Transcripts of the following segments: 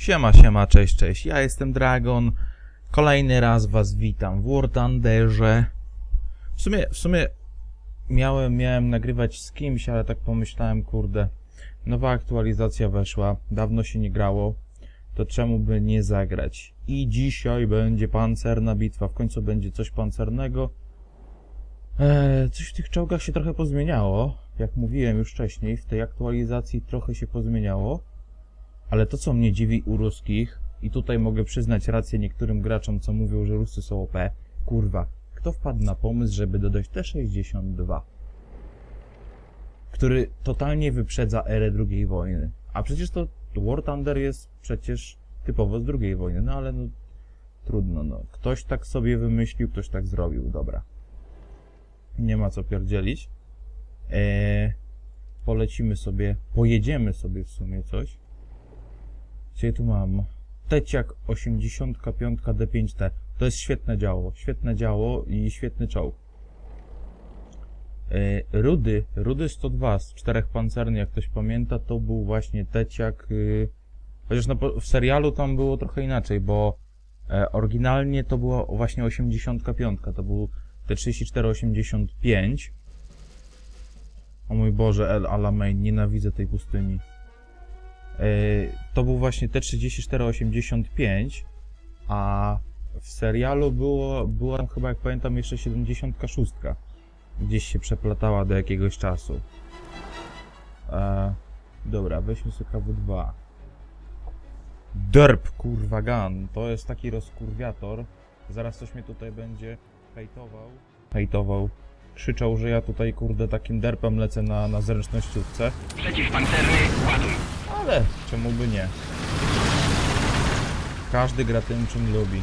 Siema, siema, cześć, cześć. Ja jestem Dragon. Kolejny raz was witam w War Thunderze. W sumie, w sumie miałem, miałem nagrywać z kimś, ale tak pomyślałem, kurde, nowa aktualizacja weszła, dawno się nie grało, to czemu by nie zagrać? I dzisiaj będzie pancerna bitwa, w końcu będzie coś pancernego. Eee, coś w tych czołgach się trochę pozmieniało, jak mówiłem już wcześniej, w tej aktualizacji trochę się pozmieniało. Ale to, co mnie dziwi u ruskich, i tutaj mogę przyznać rację niektórym graczom, co mówią, że Rusy są OP, kurwa, kto wpadł na pomysł, żeby dodać T-62? Który totalnie wyprzedza erę II wojny. A przecież to War Thunder jest przecież typowo z II wojny, no ale no trudno, no. Ktoś tak sobie wymyślił, ktoś tak zrobił, dobra. Nie ma co pierdzielić. Eee, polecimy sobie, pojedziemy sobie w sumie coś. Ja tu mam? Teciak 85 D5T. To jest świetne działo. Świetne działo i świetny czołg. Yy, Rudy, Rudy 102 z czterech pancerni, jak ktoś pamięta, to był właśnie Teciak. Yy, chociaż w serialu tam było trochę inaczej, bo e, oryginalnie to była właśnie 85. To był T3485. O mój Boże, El Alamein, nienawidzę tej pustyni. E, to był właśnie T3485, a w serialu było, była tam chyba, jak pamiętam, jeszcze 76. Gdzieś się przeplatała do jakiegoś czasu. E, dobra, weźmy sobie KW2. Derp, kurwa gun. To jest taki rozkurwiator. Zaraz coś mnie tutaj będzie hejtował. Hejtował. Krzyczał, że ja tutaj, kurde, takim derpem lecę na, na zręcznościówce. Przeciwpancerny, ładuj. Ale czemu by nie? Każdy gra tym, czym lubi.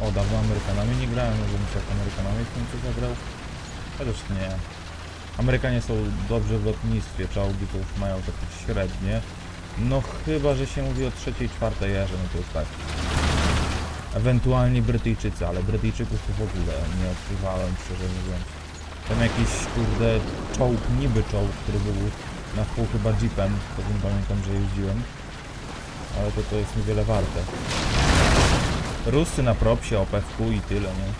O, dawno Amerykanami nie grałem, może bym jak Amerykanami w końcu zagrał. Chociaż nie. Amerykanie są dobrze w lotnictwie, czołgi to już mają takie średnie. No chyba, że się mówi o trzeciej, czwartej erze, no to już tak. Ewentualnie Brytyjczycy, ale Brytyjczyków to w ogóle nie odkrywałem, szczerze mówiąc. Tam jakiś, kurde, czołg, niby czołg, który był na wpół chyba jeepem, to tym pamiętam, że jeździłem. Ale to to jest niewiele warte. Rusy na propsie, OPFQ i tyle, nie?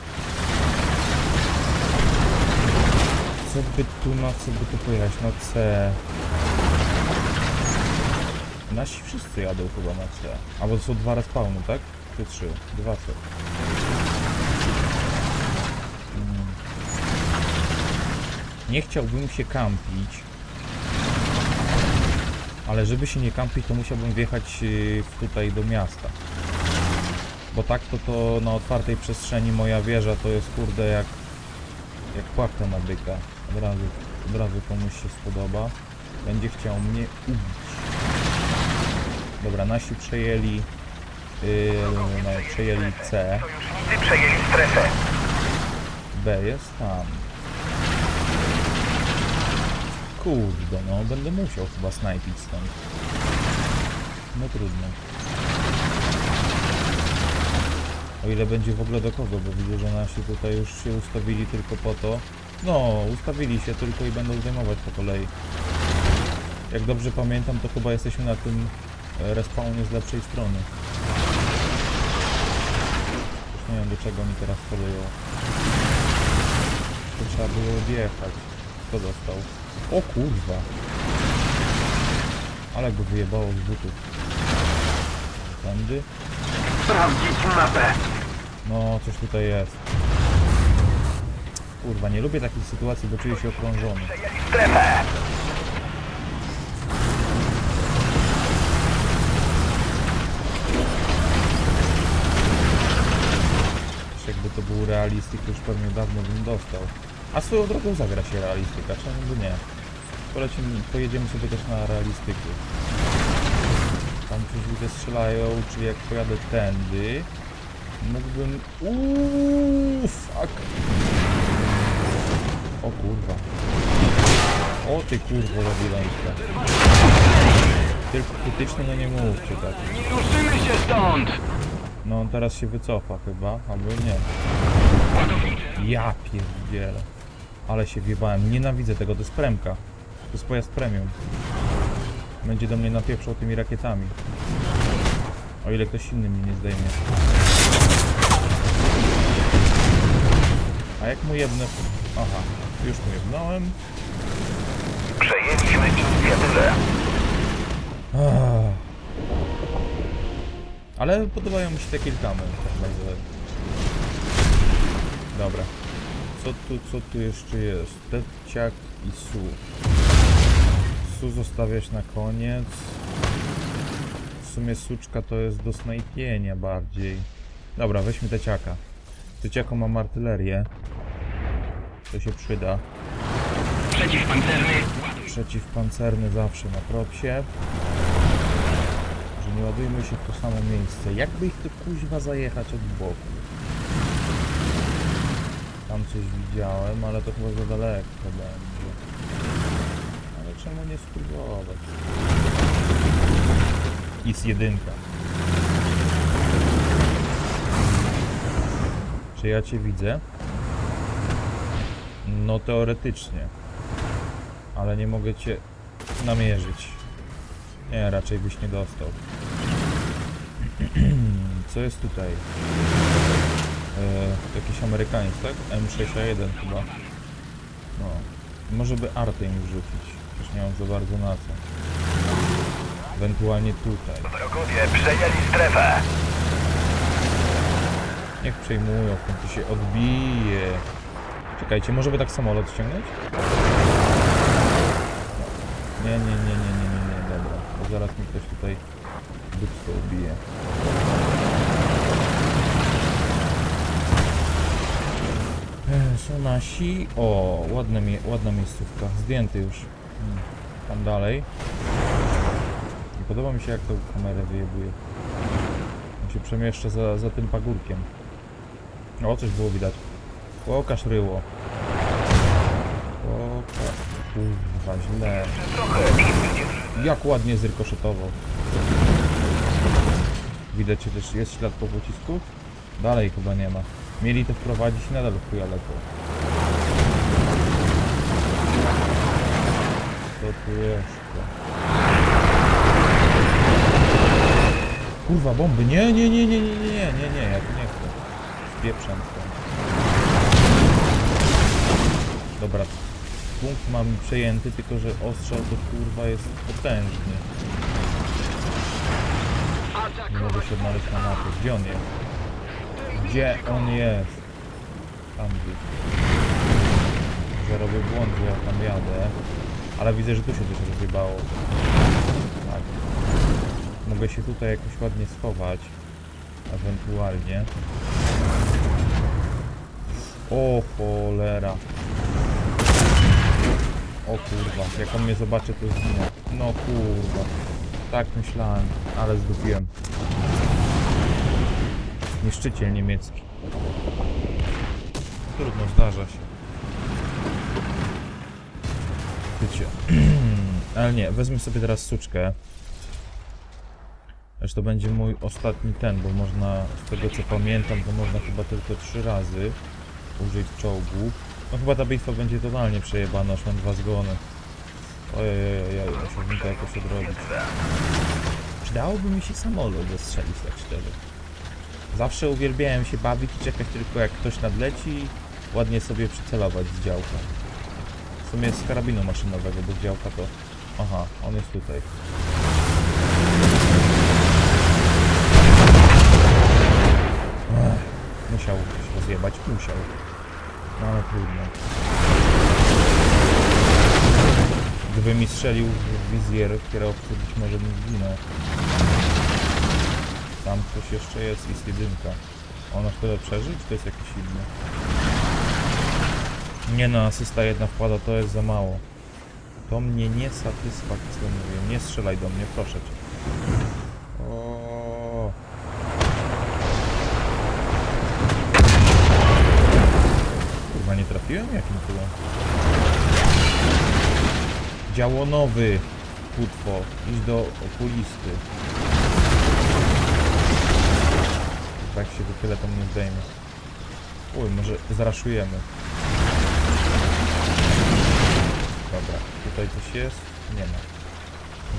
Co by tu na co by tu pojechać? Na C. Nasi wszyscy jadą chyba na C. Albo to są dwa respawny, tak? Czy trzy? Dwa są. Mm. Nie chciałbym się kampić. Ale żeby się nie kampić, to musiałbym wjechać w- tutaj do miasta. Bo tak to to na otwartej przestrzeni moja wieża to jest kurde jak jak płachta na byka. Od razu, od razu komuś się spodoba. Będzie chciał mnie ubić. Dobra, nasi przejęli yy, no, przejęli C. Sojusznicy przejęli strefę. B jest tam. Kurde, no będę musiał chyba snajpić stąd. No trudno. O ile będzie w ogóle do kogo, bo widzę, że nasi tutaj już się ustawili tylko po to. No, ustawili się tylko i będą zdejmować po kolei. Jak dobrze pamiętam, to chyba jesteśmy na tym e, respawnie z lepszej strony. Już nie wiem do czego oni teraz polują. Trzeba było odjechać. Kto dostał? O kurwa. Ale go wyjebało z butów. Tędy? Sprawdzić mapę. No, coś tutaj jest. Kurwa, nie lubię takich sytuacji, bo czuję się okrążony. Strefę. Jakby to był realistyk, już pewnie dawno bym dostał. A swoją drogą zagra się realistyka, czemu by nie? Polecimy, pojedziemy sobie też na realistyki. Tam coś ludzie strzelają, czyli jak pojadę tędy, mógłbym... Uuuu, fuck! O kurwa. O ty kurwo zabileńka. Tylko krytyczne, no nie mówcie tak. Nie ruszymy się stąd. No on teraz się wycofa chyba, albo nie. Ja pierdzielę. Ale się wjebałem. Nienawidzę tego, to jest premka. To jest pojazd premium. Będzie do mnie napieprzał tymi rakietami. O ile ktoś inny mnie nie zdejmie. A jak mu jebnę... Aha, już mu jebnąłem. Przejęliśmy inicjatywę. Ah. Ale podobają mi się te kilkamy, tak. Dobra. Co tu, co tu jeszcze jest? Teciak i Su. Su zostawiać na koniec. W sumie suczka to jest do snajpienia bardziej. Dobra, weźmy teciaka. Teciako mam artylerię. To się przyda. Przeciwpancerny. Przeciwpancerny zawsze na propsie. Że nie ładujmy się w to samo miejsce. Jakby ich tu kuźwa zajechać od boku? Tam coś widziałem, ale to chyba za daleko będzie. Ale czemu nie spróbować? IS jedynka. Czy ja cię widzę? No teoretycznie ale nie mogę cię namierzyć. Nie, raczej byś nie dostał. Co jest tutaj? E, jakiś Amerykański, tak? M6A1 chyba. No. Może by artę im wrzucić. Już nie mam za bardzo na co. Ewentualnie tutaj. Wrogowie przejęli strefę. Niech przejmują, w końcu się odbije. Czekajcie, może by tak samolot ściągnąć? Nie, nie, nie, nie, nie, nie, nie, dobra. Bo zaraz mi ktoś tutaj dupsko ubije. Są nasi. O, ładne, ładna miejscówka. Zdjęty już. Hmm. Tam dalej. I podoba mi się jak tą kamerę wyjebuje. On się przemieszcza za, za tym pagórkiem. O, coś było widać. Pokaż ryło. Pokaż. Kurwa, źle. Jak ładnie zrykoszetował. Widać że też jest ślad po pocisku? Dalej chyba nie ma. Mieli to wprowadzić nadal chuja lecą. Co tu jeszcze? Kurwa, bomby! Nie, nie, nie, nie, nie, nie, nie, nie, nie, ja tu nie chcę. Spieprzam stąd. Dobra, punkt mam przejęty, tylko że ostrzał to kurwa jest potężny. Nie mogę się odnaleźć na mapie. Gdzie on jest? Gdzie on jest? Tam gdzieś. Że robię błąd, że ja tam jadę. Ale widzę, że tu się coś rozjebało. Tak. Mogę się tutaj jakoś ładnie schować. Ewentualnie. O cholera. O kurwa, jak on mnie zobaczy to zginę. No kurwa. Tak myślałem, ale zgubiłem. Niszczyciel niemiecki. Trudno, zdarza się. Wiecie. ale nie, wezmę sobie teraz suczkę. Zresztą to będzie mój ostatni ten, bo można, z tego co pamiętam, to można chyba tylko trzy razy użyć czołgu. No chyba ta bitwa będzie totalnie przejebana, aż mam dwa zgony. Ojej, musiałbym to jakoś odrobić. Przydałoby mi się samolot zastrzelić, tak szczerze. Zawsze uwielbiałem się bawić i czekać tylko jak ktoś nadleci, ładnie sobie przycelować z działka. W sumie z karabinu maszynowego, bo z działka to... Aha, on jest tutaj. Ech, musiał się rozjebać, musiał. No ale trudno. Gdyby mi strzelił w wizjer kierowcy, być może bym zginął. Tam coś jeszcze jest, jest jedynka. Ona tyle przeżyć, to jest jakiś inny? Nie no, asysta jedna wkłada, to jest za mało. To mnie nie satysfakcjonuje. Nie strzelaj do mnie, proszę cię. O. Kurwa, nie trafiłem? Jakim cudem? Działonowy, kutwo. Idź do okulisty. Tak się wychylę, to mnie zdejmie. Uj, może zraszujemy. Dobra, tutaj coś jest? Nie ma.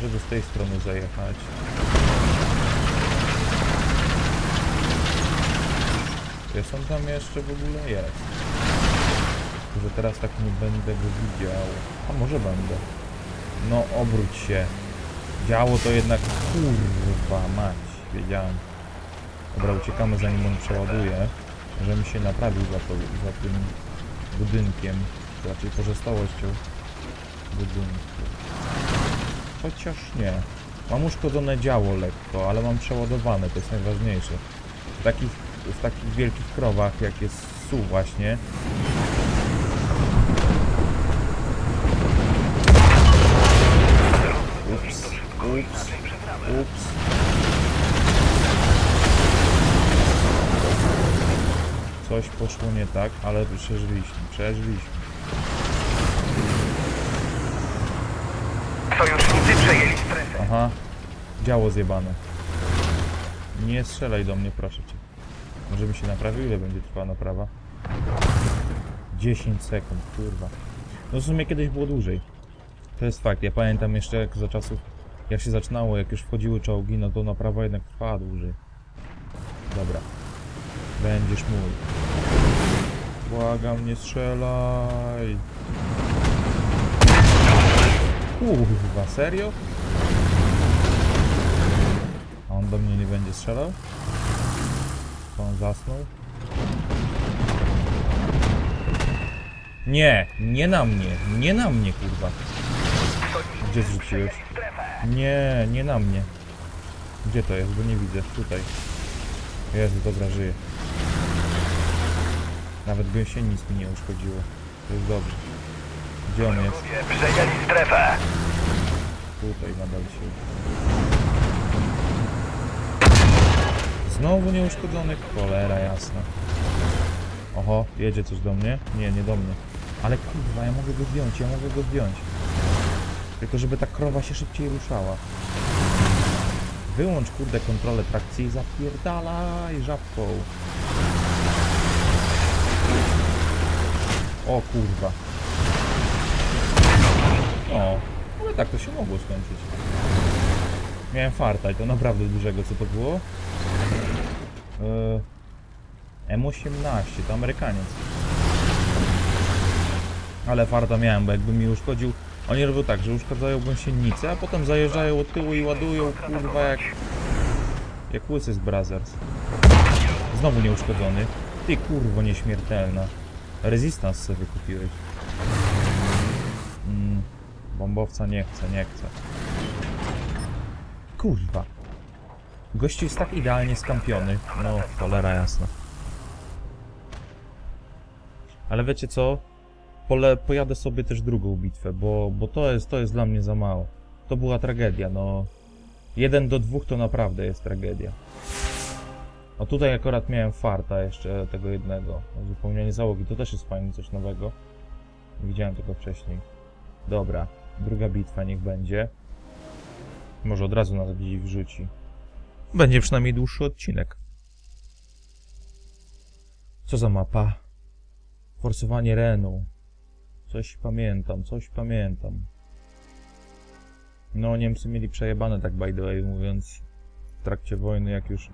Żeby z tej strony zajechać. Jest on tam jeszcze w ogóle jest. Tylko, że teraz tak nie będę go widział. A może będę. No obróć się. Działo to jednak kurwa mać. Wiedziałem. Dobra, uciekamy zanim on przeładuje. Żebym się naprawił za, to, za tym budynkiem. Czy raczej pozostałością budynku. Chociaż nie. Mam uszkodzone działo lekko, ale mam przeładowane, to jest najważniejsze. W takich, w takich wielkich krowach, jak jest SU właśnie, Ups, ups, ups. Coś poszło nie tak, ale przeżyliśmy, przeżyliśmy. Sojusznicy przejęli strefę. Aha, działo zjebane. Nie strzelaj do mnie, proszę cię. Może mi się naprawił? Ile będzie trwała naprawa? 10 sekund, kurwa. No w sumie kiedyś było dłużej. To jest fakt, ja pamiętam jeszcze jak za czasów, jak się zaczynało, jak już wchodziły czołgi, no to naprawa jednak trwała dłużej. Dobra. Będziesz mój. Błagam, nie strzelaj. Kurwa, serio? A on do mnie nie będzie strzelał? To on zasnął? Nie, nie na mnie, nie na mnie, kurwa. Gdzie zrzuciłeś? Nie, nie na mnie. Gdzie to jest? Bo nie widzę. Tutaj. Jezu, dobra, żyję. Nawet gęsień nic mi nie uszkodziło. To jest dobrze. Gdzie on jest? Przejęli strefę. Tutaj nadal się. Znowu nieuszkodzony? Cholera jasna. Oho, jedzie coś do mnie? Nie, nie do mnie. Ale kurwa, ja mogę go zdjąć, ja mogę go zdjąć. Tylko żeby ta krowa się szybciej ruszała. Wyłącz kurde kontrolę trakcji i zapierdalaj żabką. O kurwa. O, ale tak to się mogło skończyć. Miałem farta i to naprawdę dużego, co to było? Yy, M18, to Amerykaniec. Ale farta miałem, bo jakby mi uszkodził... Oni robią tak, że uszkadzają gąsienicę, a potem zajeżdżają od tyłu i ładują, kurwa, jak... Jak łysy Brothers. Znowu nieuszkodzony. Ty kurwo nieśmiertelna. Resistance sobie wykupiłeś. Mm, bombowca nie chcę, nie chcę. Kurwa. Gościu jest tak idealnie skampiony. No, cholera jasna. Ale wiecie co? Pole, pojadę sobie też drugą bitwę, bo, bo to, jest, to jest dla mnie za mało. To była tragedia, no. Jeden do dwóch to naprawdę jest tragedia. O tutaj akurat miałem farta jeszcze tego jednego. Uzupełnianie załogi, to też jest fajnie, coś nowego. Widziałem tego wcześniej. Dobra, druga bitwa niech będzie. Może od razu nas gdzieś wrzuci. Będzie przynajmniej dłuższy odcinek. Co za mapa? Forsowanie Renu. Coś pamiętam, coś pamiętam. No, Niemcy mieli przejebane, tak by the way mówiąc, w trakcie wojny, jak już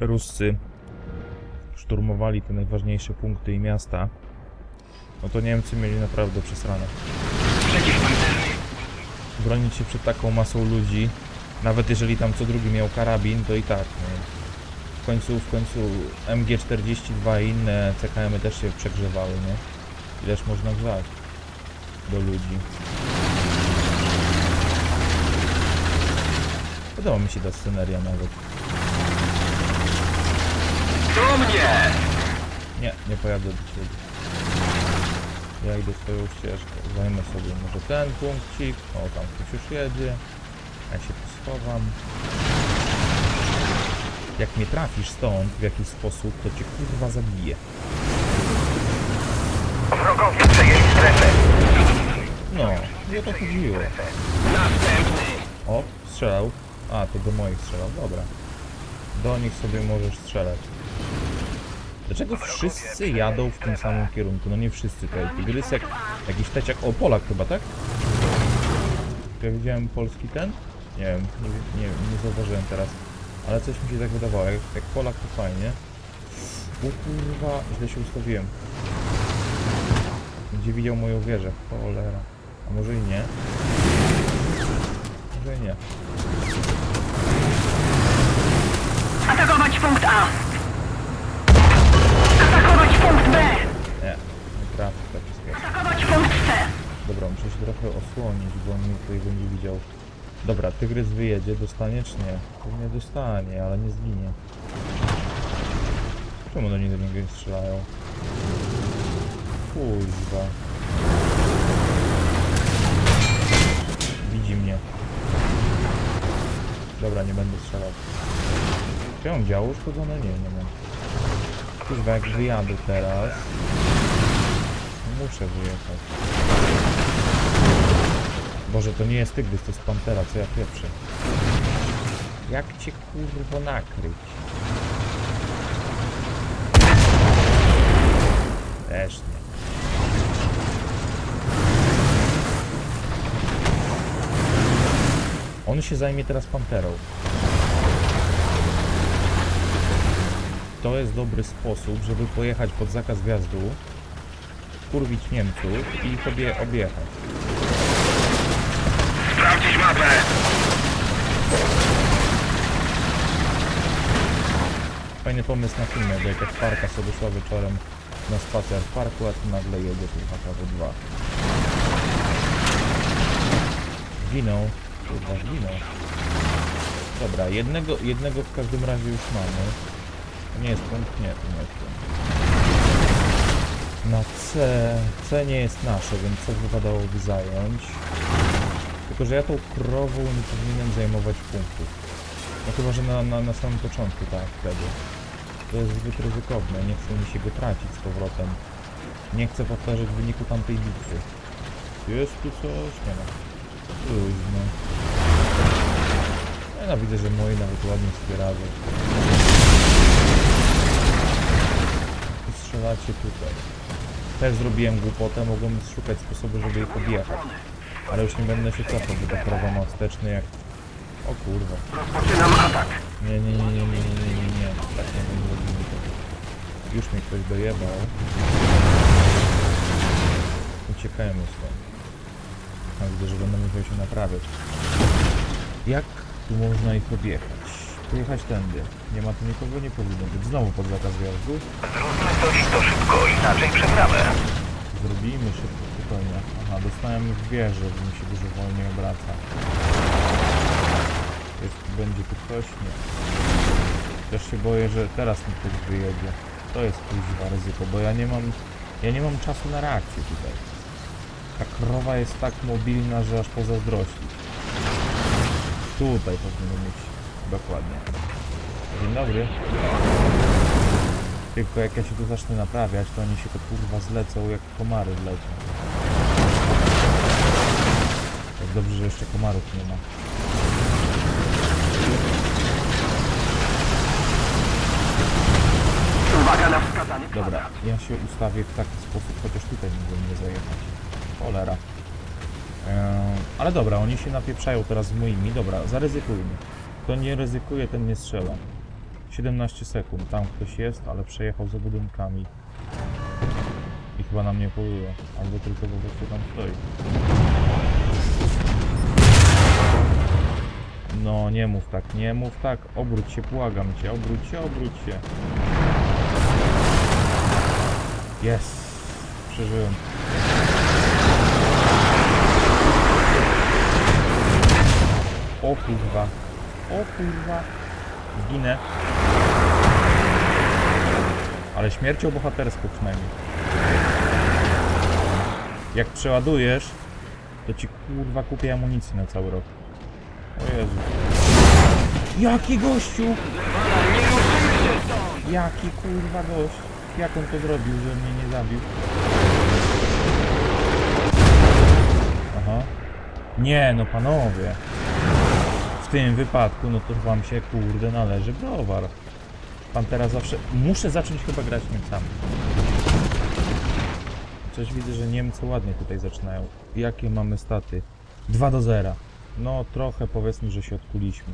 Ruscy szturmowali te najważniejsze punkty i miasta, no to Niemcy mieli naprawdę przesrane. Bronić się przed taką masą ludzi, nawet jeżeli tam co drugi miał karabin, to i tak. No. W końcu, w końcu MG42 i inne CKM też się przegrzewały, nie? Ileż można grzać do ludzi. Podoba mi się ta sceneria nawet. Do mnie! Nie, nie pojadę do ciebie. Ja idę swoją ścieżką. Zajmę sobie może ten punkcik. O, tam ktoś już jedzie. Ja się tu schowam. Jak mnie trafisz stąd w jakiś sposób, to cię kurwa zabiję. Wrogowie przejęli strefę. No, o to chodziło. Następny. O, strzelał. A, to do moich strzelał, dobra. Do nich sobie możesz strzelać. Dlaczego wszyscy jadą w tym samym kierunku? No nie wszyscy, to tygrysek, jakiś teciak, o Polak chyba, tak? Ja widziałem polski ten? Nie wiem, nie, nie, nie zauważyłem teraz. Ale coś mi się tak wydawało, jak, jak Polak to fajnie. O kurwa, źle się ustawiłem. Gdzie widział moją wieżę? Cholera. A może i nie? Może i nie. Atakować punkt A. Atakować punkt B. Nie, nie trafię tak wszystkiego. Atakować punkt C. Dobra, muszę się trochę osłonić, bo on mnie tutaj będzie widział. Dobra, tygrys wyjedzie, dostanie czy nie? Pewnie dostanie, ale nie zginie. Czemu do niego nie strzelają? Kuźwa. Widzi mnie. Dobra, nie będę strzelał. Czy ja mam działo uszkodzone? Nie, nie mam. Kuźwa, jak wyjadę teraz... Muszę wyjechać. Boże, to nie jest tygrys, to jest pantera, co ja pieprzę. Jak cię kurwo nakryć? Też nie. On się zajmie teraz panterą. To jest dobry sposób, żeby pojechać pod zakaz wjazdu, kurwić Niemców i sobie objechać. Sprawdzić mapę! Fajny pomysł na filmie, bo jakaś parka sobie szła wieczorem na spacer w parku, a tu nagle jedzie tu HKW2. Zginął. Kurwa, zginął. Dobra, jednego, jednego w każdym razie już mamy. To nie jest punkt? Nie, to nie jest punkt. Na C. C nie jest nasze, więc C wypadałoby zająć. Tylko, że ja tą krową nie powinienem zajmować punktów. No chyba, że na, na, na samym początku, tak, wtedy. To jest zbyt ryzykowne, nie chce mi się go tracić z powrotem. Nie chcę powtarzać wyniku tamtej bitwy. Jest tu coś? Nie ma. Luźno. No, widzę, że moi nawet ładnie. I Strzelacie tutaj. Też zrobiłem głupotę, mogłem szukać sposobu, żeby je podjechać. Ale już nie będę się cofał, bo tak to prawo ma jak... O kurwa. Rozpoczynam atak. Nie, nie, nie, nie, nie, nie, nie, nie, Tak nie będę robił tego. Już mnie ktoś dojebał. Uciekajmy stąd. A widzę, że będę musiał się naprawiać. Jak tu można ich objechać? Pojechać tędy. Nie ma tu nikogo, nie powinno być. Znowu pod zakaz wjazdu. Zróbmy coś to szybko, inaczej przeprawę. Zrobimy szybko spokojnie. Aha, dostałem w wieżę, że mi się dużo wolniej obraca. Jest, będzie tu ktoś? Nie. Też się boję, że teraz mi ktoś wyjedzie. To jest kuźwa ryzyko, bo ja nie mam... Ja nie mam czasu na reakcję tutaj. Ta krowa jest tak mobilna, że aż pozazdrościć. Tutaj powinno mieć dokładnie. Dzień dobry. Tylko jak ja się tu zacznę naprawiać, to oni się to kurwa zlecą jak komary wlecą. Dobrze, że jeszcze komarów nie ma. Uwaga na wskazanie Dobra, ja się ustawię w taki sposób, chociaż tutaj mogą mnie zajechać. Cholera. Eee, ale dobra, oni się napieprzają teraz z moimi. Dobra, zaryzykujmy. Kto nie ryzykuje, ten nie strzela. 17 sekund. Tam ktoś jest, ale przejechał za budynkami. I chyba na mnie poluje. Albo tylko po prostu tam stoi. Nie mów tak, nie mów tak. Obróć się, błagam cię. Obróć się, obróć się. Jest. Przeżyłem. O kurwa. O kurwa. Zginę. Ale śmiercią bohaterską przynajmniej. Jak przeładujesz, to ci kurwa kupię amunicję na cały rok. O Jezu. Jaki gościu! Jaki kurwa gość? Jak on to zrobił, że mnie nie zabił? Aha. Nie, no panowie. W tym wypadku, no to wam się kurde należy browar. Pantera zawsze... Muszę zacząć chyba grać Niemcami. Coś widzę, że Niemcy ładnie tutaj zaczynają. Jakie mamy staty? 2 do 0. No, trochę powiedzmy, że się odkuliśmy.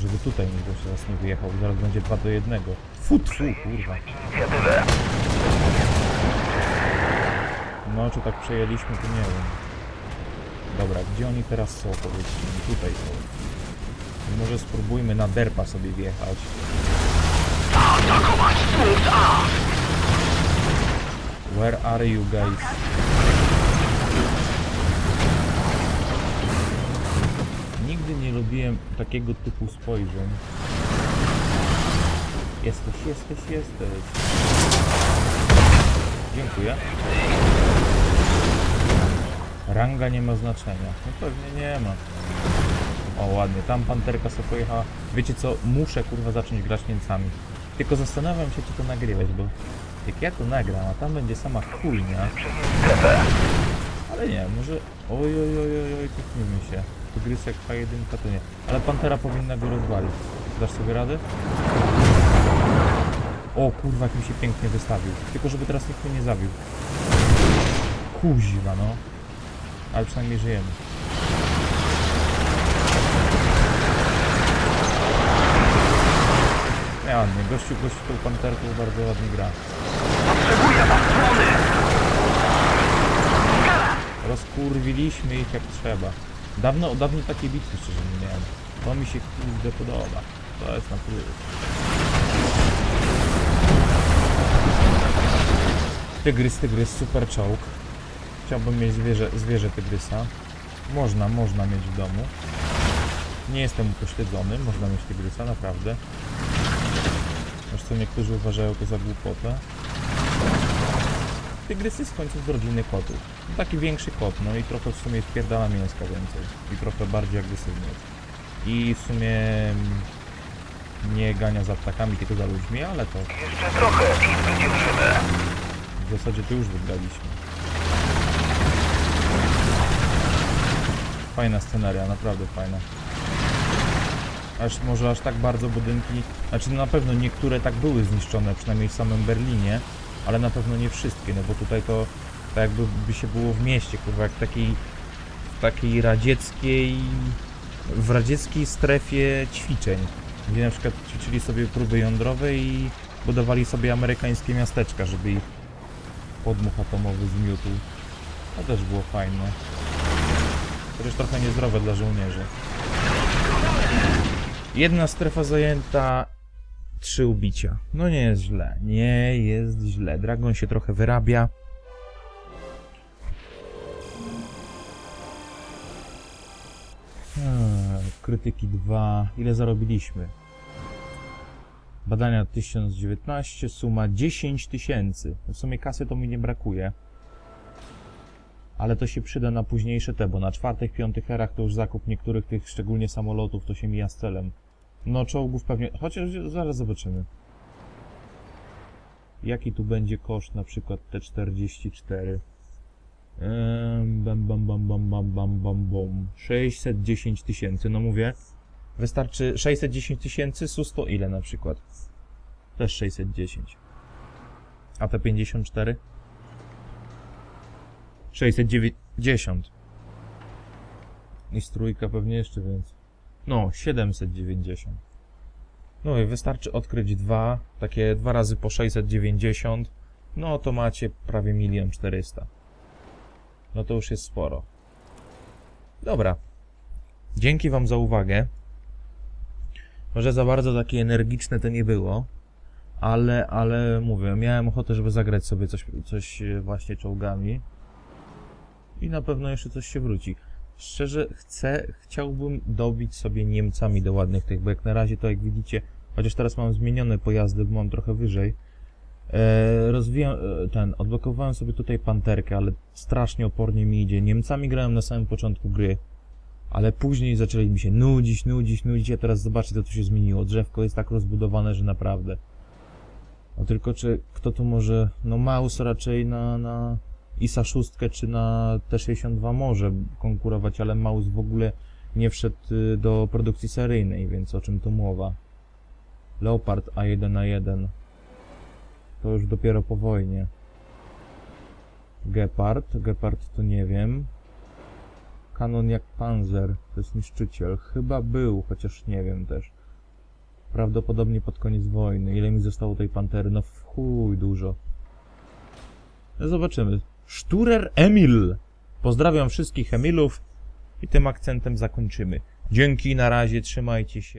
Żeby tutaj nikt teraz nie wyjechał, zaraz będzie 2 do 1. Fu, tfu, kurwa. No, czy tak przejęliśmy, to nie wiem. Dobra, gdzie oni teraz są, powiedzcie mi? Tutaj są. Może spróbujmy na derpa sobie wjechać. Where are you guys? Lubiłem takiego typu spojrzeń. Jesteś, jesteś, jesteś. Dziękuję. Ranga nie ma znaczenia. No pewnie nie ma. O, ładnie. Tam panterka sobie pojechała. Wiecie co? Muszę kurwa zacząć grać Niemcami. Tylko zastanawiam się, czy to nagrywać, bo jak ja to nagram, a tam będzie sama chujnia, ale nie, może... Oj, oj, oj, oj, oj, się. Tygrysek H1 to nie. Ale Pantera powinna go rozwalić. Dasz sobie radę? O kurwa, jak mi się pięknie wystawił. Tylko żeby teraz nikt mnie nie zabił. Kuźwa, no. Ale przynajmniej żyjemy. Nie, ładnie. Gościu, gościu tą Panterką bardzo ładnie gra. Potrzebuję osłony. Rozkurwiliśmy ich jak trzeba. Dawno, dawno takiej bitwy szczerze nie miałem. To mi się kurde podoba. To jest na plus. Tygrys, tygrys, super czołg. Chciałbym mieć zwierzę, zwierzę tygrysa. Można, można mieć w domu. Nie jestem upośledzony, można mieć tygrysa, naprawdę. Zresztą niektórzy uważają to za głupotę. Tygrys jest w końcu z rodziny kotów. No taki większy kot, no i trochę w sumie wpierdala mięska więcej. I trochę bardziej agresywny jest. I w sumie mm, nie gania za ptakami, tylko za ludźmi, ale to Jeszcze trochę i zwyciężymy. w zasadzie to już wygraliśmy. Fajna scenaria, naprawdę fajna. Aż może aż tak bardzo budynki, znaczy no na pewno niektóre tak były zniszczone, przynajmniej w samym Berlinie, ale na pewno nie wszystkie, no bo tutaj to tak jakby by się było w mieście, kurwa, jak w takiej, w takiej radzieckiej, w radzieckiej strefie ćwiczeń, gdzie na przykład ćwiczyli sobie próby jądrowe i budowali sobie amerykańskie miasteczka, żeby ich podmuch atomowy zmiótł. To też było fajne. Chociaż trochę niezdrowe dla żołnierzy. Jedna strefa zajęta, trzy ubicia. No nie jest źle, nie jest źle. Dragon się trochę wyrabia. Krytyki 2. Ile zarobiliśmy? Badania 1019, suma 10 tysięcy. W sumie kasy to mi nie brakuje. Ale to się przyda na późniejsze te, bo na czwartych, piątych erach to już zakup niektórych tych, szczególnie samolotów, to się mija z celem. No czołgów pewnie, chociaż zaraz zobaczymy. Jaki tu będzie koszt na przykład T44? Ehm, bam, bam, bam, bam, bam, bam, bam, bam. 610 tysięcy, no mówię. Wystarczy 610 tysięcy, SU-100 ile na przykład? Też 610. A te 54? 690. I strójka pewnie jeszcze więcej. No, 790. No i wystarczy odkryć dwa, takie dwa razy po 690. No to macie prawie milion 400. No to już jest sporo. Dobra. Dzięki Wam za uwagę. Może za bardzo takie energiczne to nie było, ale, ale mówię, miałem ochotę, żeby zagrać sobie coś, coś e, właśnie czołgami i na pewno jeszcze coś się wróci. Szczerze chcę, chciałbym dobić sobie Niemcami do ładnych tych, bo jak na razie to jak widzicie, chociaż teraz mam zmienione pojazdy, bo mam trochę wyżej, e, rozwijam, e, ten, odblokowałem sobie tutaj panterkę, ale strasznie opornie mi idzie. Niemcami grałem na samym początku gry, ale później zaczęli mi się nudzić, nudzić, nudzić, a teraz zobaczcie co tu się zmieniło. Drzewko jest tak rozbudowane, że naprawdę. No tylko czy kto tu może, no Maus raczej na, na ISA 6 czy na T62 może konkurować, ale Maus w ogóle nie wszedł y, do produkcji seryjnej, więc o czym tu mowa. Leopard A1A1 to już dopiero po wojnie. Gepard, Gepard to nie wiem. Kanon jak Panzer, to jest niszczyciel. Chyba był, chociaż nie wiem też. Prawdopodobnie pod koniec wojny. Ile mi zostało tej pantery? No w chuj dużo. No Zobaczymy. Szturer Emil! Pozdrawiam wszystkich Emilów i tym akcentem zakończymy. Dzięki, na razie, trzymajcie się.